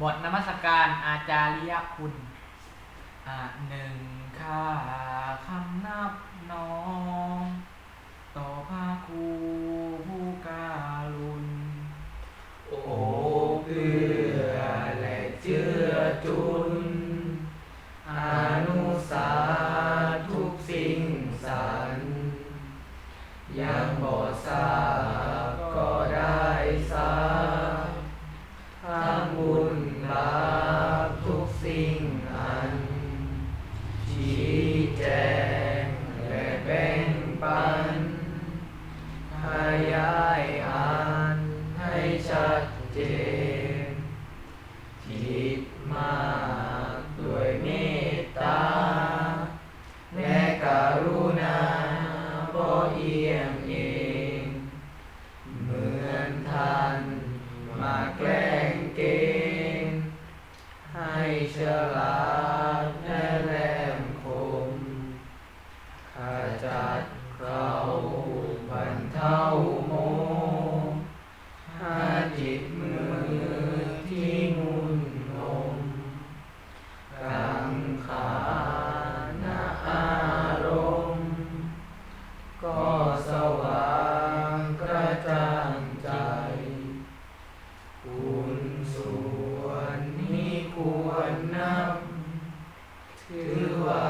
บทนมัสการอาจาริยคุณอ่าหนึ่งข้าคำนับน้องต่อพ ดเจนคิดมากด้วยเมตตา และกรุณาบ่เอียงเอง เหมือนท่านมาแกล้งเกณฑ์ให้ฉลาดและแหลมคมขจัด วันนับถือว่า